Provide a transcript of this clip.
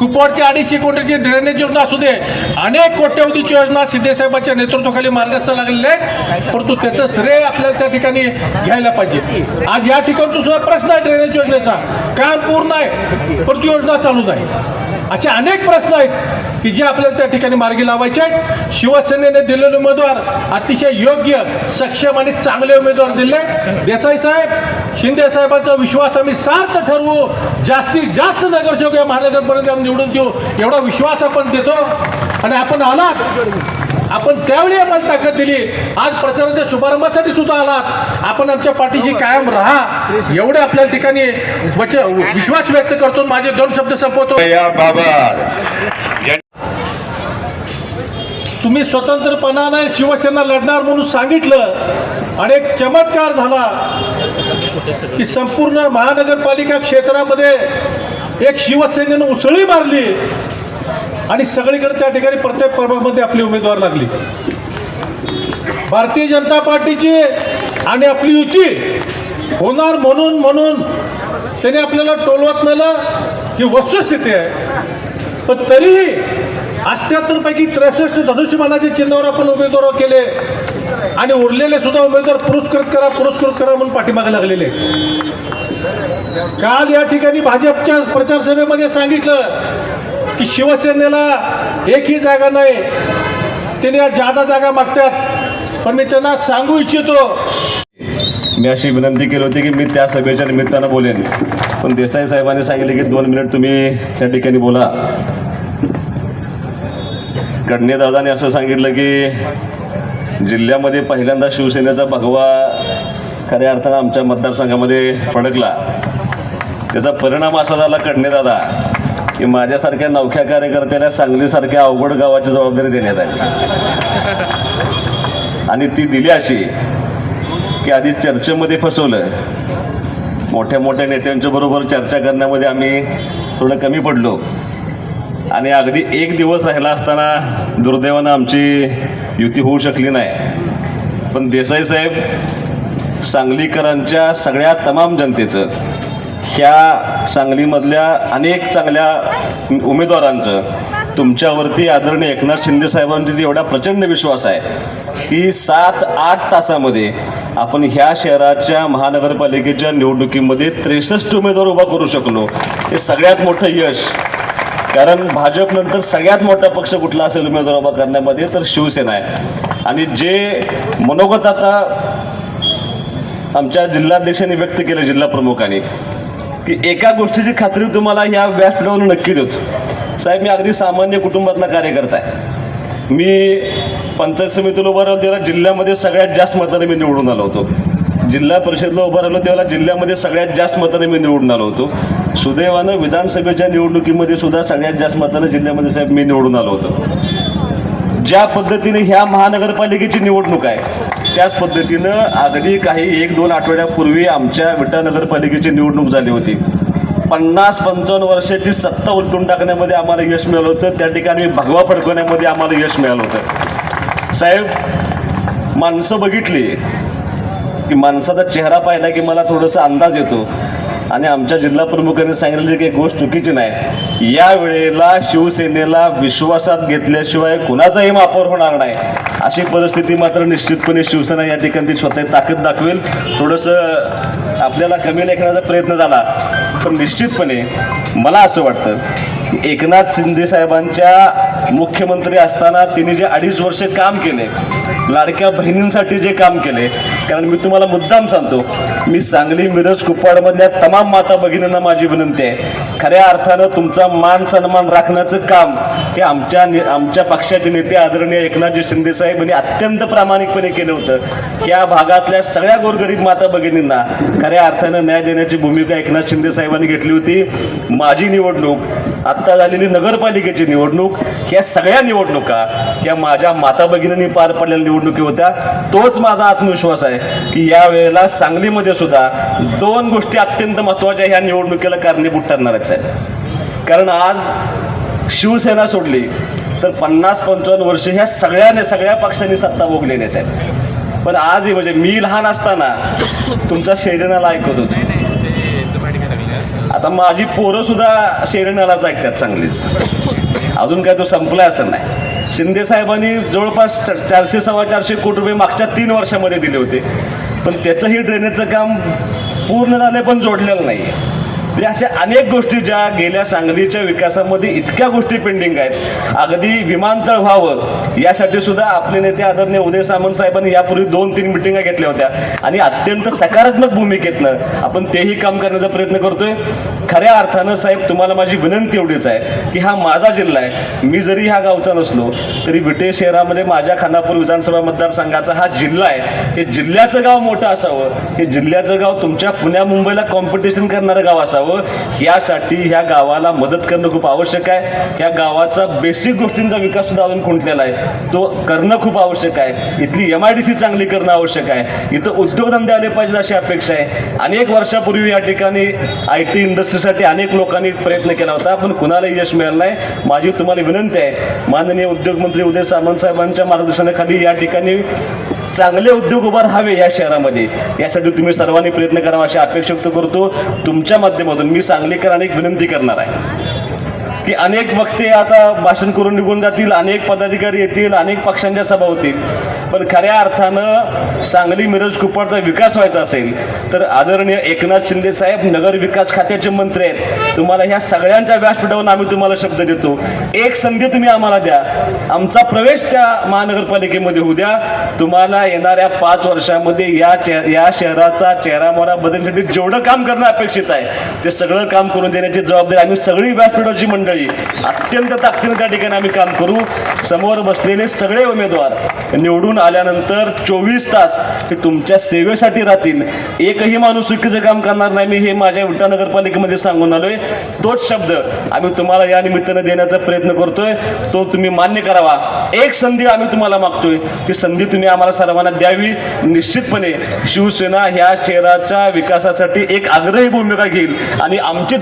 कुपवाडची अडीचशे कोटीची ड्रेनेज योजना असू दे अनेक कोट्यवधीची योजना शिंदेसाहेबांच्या नेतृत्वाखाली मार्गस्थ लागलेल्या आहेत. परंतु त्याचं श्रेय आपल्याला त्या ठिकाणी घ्यायला पाहिजे. आज या ठिकाणचा सुद्धा प्रश्न आहे ड्रेनेज योजनेचा. काम पूर्ण आहे परंतु योजना चालू नाही. असे अनेक प्रश्न आहेत की जे आपल्याला त्या ठिकाणी मार्गी लावायचे आहेत. शिवसेनेने दिलेले उमेदवार अतिशय योग्य सक्षम आणि चांगले उमेदवार दिले. देसाई साहेब शिंदे साहेबांचा विश्वास आम्ही सार्थ ठरवू. जास्तीत जास्त नगरसेवक या महानगरपर्यंत आम्ही निवडून देऊ. एवढा विश्वास आपण देतो. आणि आपण आलात. आपण त्यावेळी आपण ताकद दिली. आज प्रचाराच्या शुभारंभासाठी सुद्धा आलात. आपण आमच्या पाठीशी कायम राहा. एवढे आपल्या ठिकाणी विश्वास व्यक्त करतो. माझे दोन शब्द संपवतो. या बाबा. तुम्ही स्वतंत्रपणाने शिवसेना लढणार म्हणून सांगितलं. आणि एक चमत्कार झाला. की संपूर्ण महानगरपालिका क्षेत्रामध्ये एक शिवसेनेनं उसळी मारली आणि सगळीकडे त्या ठिकाणी प्रत्येक पर्वामध्ये आपली उमेदवार लागली. भारतीय जनता पार्टीची आणि आपली युती होणार म्हणून म्हणून त्याने आपल्याला टोलवत नेलं ही वस्तुस्थिती आहे. पण तरीही अष्ट्याहत्तरपैकी त्रेसष्ट धनुष्यमानाच्या चिन्हावर आपण उमेदवार केले. आणि उरलेले सुद्धा उमेदवार पुरस्कृत करा पुरस्कृत करा म्हणून पाठीमागे लागलेले काल या ठिकाणी भाजपच्या प्रचार सभेमध्ये सांगितलं की शिवसेनेला एकही जागा नाही. त्याने या जादा जागा मागतात. पण मी त्यांना सांगू इच्छितो. मी अशी विनंती केली होती की मी त्या सभेच्या निमित्तानं बोलेन. पण देसाई साहेबांनी सांगितले की दोन मिनिट तुम्ही त्या ठिकाणी बोला. कडणे दादाने असं सांगितलं की जिल्ह्यामध्ये पहिल्यांदा शिवसेनेचा भगवा खऱ्या अर्थानं आमच्या मतदारसंघामध्ये फडकला. त्याचा परिणाम असा झाला कडणे दादा की माझ्यासारख्या नवख्या कार्यकर्त्याला सांगलीसारख्या अवघड गावाची जबाबदारी देण्यात आली. आणि ती दिली अशी की आधी चर्चेमध्ये फसवलं. मोठ्या मोठ्या नेत्यांच्या बरोबर चर्चा करण्यामध्ये आम्ही थोडं कमी पडलो. आणि अगदी एक दिवस राहिला असताना दुर्दैवानं आमची युती होऊ शकली नाही. पण देसाई साहेब सांगलीकरांच्या सगळ्या तमाम जनतेचं ह्या सांगलीमधल्या अनेक चांगल्या उमेदवारांचं तुमच्यावरती आदरणीय एकनाथ शिंदे साहेबांवरती एवढा प्रचंड विश्वास आहे की सात आठ तासामध्ये आपण ह्या शहराच्या महानगरपालिकेच्या निवडणुकीमध्ये त्रेसष्ट उमेदवार उभा करू शकलो. हे सगळ्यात मोठं यश कारण भाजपनंतर सगळ्यात मोठा पक्ष कुठला असेल उमेदवार उभा करण्यामध्ये तर शिवसेना आहे. आणि जे मनोगत आता आमच्या जिल्हाध्यक्षांनी व्यक्त केलं जिल्हा प्रमुखांनी की एका गोष्टीची खात्री तुम्हाला या व्यासपीठावरून नक्की देतो. साहेब मी अगदी सामान्य कुटुंबातला कार्यकर्ता आहे. मी पंचायत समितीला उभा राहिलो जिल्ह्यामध्ये सगळ्यात जास्त मताने मी निवडून आलो होतो. जिल्हा परिषदला उभा राहिलो तेव्हा जिल्ह्यामध्ये सगळ्यात जास्त मताने मी निवडून आलो होतो. सुदैवानं विधानसभेच्या निवडणुकीमध्ये सुद्धा सगळ्यात जास्त मताने जिल्ह्यामध्ये साहेब मी निवडून आलो होतो. ज्या पद्धतीने ह्या महानगरपालिकेची निवडणूक आहे त्याच पद्धतीनं अगदी काही एक दोन आठवड्यापूर्वी आमच्या विटा नगरपालिकेची निवडणूक झाली होती. पन्नास पंचावन्न वर्षाची सत्ता उलटून टाकण्यामध्ये आम्हाला यश मिळालं होतं. त्या ठिकाणी भगवा फडकवण्यामध्ये आम्हाला यश मिळालं होतं. साहेब माणसं बघितली. की माणसाचा चेहरा पाहिला की मला थोडंसं अंदाज येतो. आणि आमच्या जिल्हा प्रमुखांनी सांगितलेली की एक गोष्ट चुकीची नाही. या वेळेला शिवसेनेला विश्वासात घेतल्याशिवाय कुणाचाही वापर होणार नाही. अशी परिस्थिती मात्र निश्चितपणे शिवसेना या ठिकाणी स्वतः ताकद दाखवेल. थोडंसं आपल्याला कमी लेखण्याचा प्रयत्न झाला. पण निश्चितपणे मला असं वाटतं की एकनाथ शिंदे साहेबांच्या मुख्यमंत्री असताना तिने जे अडीच वर्ष काम केले लाडक्या बहिणींसाठी जे काम केले कारण मी तुम्हाला मुद्दाम सांगतो मी सांगली मिरज कुप्पाडमधल्या तमाम माता भगिनींना माझी विनंती आहे. खऱ्या अर्थानं तुमचा मान सन्मान राखण्याचं काम हे आमच्या आमच्या पक्षाचे नेते आदरणीय एकनाथजी शिंदे साहेब यांनी अत्यंत प्रामाणिकपणे केलं होतं. या भागातल्या सगळ्या गोरगरीब माता भगिनींना खऱ्या अर्थानं न्याय देण्याची भूमिका एकनाथ शिंदे साहेबांनी घेतली होती. माझी निवडणूक आत्ता झालेली नगरपालिकेची निवडणूक ह्या सगळ्या निवडणुका ह्या माझ्या माता भगिनींनी पार पडलेल्या निवडणुकी होत्या. तोच माझा आत्मविश्वास आहे की या वेळेला सांगलीमध्ये सुद्धा दोन गोष्टी अत्यंत महत्त्वाच्या ह्या निवडणुकीला कारणीभूत ठरणारच आहेत. कारण आज शिवसेना सोडली तर पन्नास पंचावन्न वर्ष ह्या सगळ्याने सगळ्या पक्षांनी सत्ता भोगलेली आहेत. पण आजही म्हणजे मी लहान असताना तुमचा शैलीनाला ऐकत होतो. आता माझी पोरं सुद्धा शेरणालाच ऐकतात चांगलीच. अजून काय तो संपलाय असं नाही. शिंदे साहेबांनी जवळपास चारशे सव्वा चारशे कोटी रुपये मागच्या तीन वर्षामध्ये दिले होते. पण त्याचंही ड्रेनेजचं काम पूर्ण झालं पण जोडलेलं नाही म्हणजे अशा अनेक गोष्टी ज्या गेल्या सांगलीच्या विकासामध्ये इतक्या गोष्टी पेंडिंग आहेत. अगदी विमानतळ व्हावं यासाठी सुद्धा आपले नेते आदरणीय उदय सामंत साहेबांनी यापूर्वी दोन तीन मिटिंगा घेतल्या होत्या. आणि अत्यंत सकारात्मक भूमिकेतनं आपण तेही काम करण्याचा प्रयत्न करतोय. खऱ्या अर्थानं साहेब तुम्हाला माझी विनंती एवढीच आहे की हा माझा जिल्हा आहे. मी जरी ह्या गावचा नसलो तरी विटे शहरामध्ये माझ्या खानापूर विधानसभा मतदारसंघाचा हा जिल्हा आहे. हे जिल्ह्याचं गाव मोठं असावं. हे जिल्ह्याचं गाव तुमच्या पुण्या मुंबईला कॉम्पिटिशन करणारं गाव असावं. यासाठी ह्या गावाला मदत करणं खूप आवश्यक आहे. ह्या गावाचा बेसिक गोष्टींचा विकास सुद्धा अजून खुंटलेला आहे. तो करणं खूप आवश्यक आहे. इथली एम आय डी सी चांगली करणं आवश्यक आहे. इथं उद्योगधंदे आले पाहिजेत अशी अपेक्षा आहे. अनेक वर्षापूर्वी या ठिकाणी आय टी इंडस्ट्रीसाठी अनेक लोकांनी प्रयत्न केला होता पण कुणालाही यश मिळालं नाही. माझी तुम्हाला विनंती आहे. माननीय उद्योगमंत्री उदय सामंत साहेबांच्या मार्गदर्शनाखाली या ठिकाणी चांगले उद्योग उभार हवे या शहरामध्ये. यासाठी तुम्ही सर्वांनी प्रयत्न करावा अशी अपेक्षा व्यक्त करतो. तुमच्या माध्यमातून मी सांगलीकर अनेक विनंती करणार आहे. की अनेक वक्ते आता भाषण करून निघून जातील अनेक पदाधिकारी येतील अनेक पक्षांच्या सभा होतील. पण खऱ्या अर्थानं सांगली मिरज कुप्पाडचा विकास व्हायचा असेल तर आदरणीय एकनाथ शिंदे साहेब नगर विकास खात्याचे मंत्री आहेत. तुम्हाला ह्या सगळ्यांच्या व्यासपीठावरून आम्ही तुम्हाला शब्द देतो. एक संधी तुम्ही आम्हाला द्या. आमचा प्रवेश त्या महानगरपालिकेमध्ये होऊ द्या. तुम्हाला येणाऱ्या पाच वर्षामध्ये या चे या शहराचा चेहरामोहरा बदलण्यासाठी जेवढं काम करणं अपेक्षित आहे ते सगळं काम करून देण्याची जबाबदारी आम्ही सगळी व्यासपीठाची मंडळी अत्यंत ताकदीने त्या ठिकाणी आम्ही काम करू. समोर बसलेले सगळे उमेदवार निवडून आल्यानंतर चोवीस तास ते तुमच्या सेवेसाठी राहतील. एकही माणूस चुकीचं काम करणार नाही. मी हे माझ्या विटा नगरपालिकेमध्ये सांगून आलोय. तोच शब्द आम्ही तुम्हाला या निमित्तानं देण्याचा प्रयत्न करतोय. तो तुम्ही मान्य करावा. एक संधी आम्ही तुम्हाला मागतोय. ती संधी तुम्ही आम्हाला सर्वांना द्यावी. निश्चितपणे शिवसेना ह्या शहराच्या विकासासाठी एक आग्रही भूमिका घेईल. आणि आमची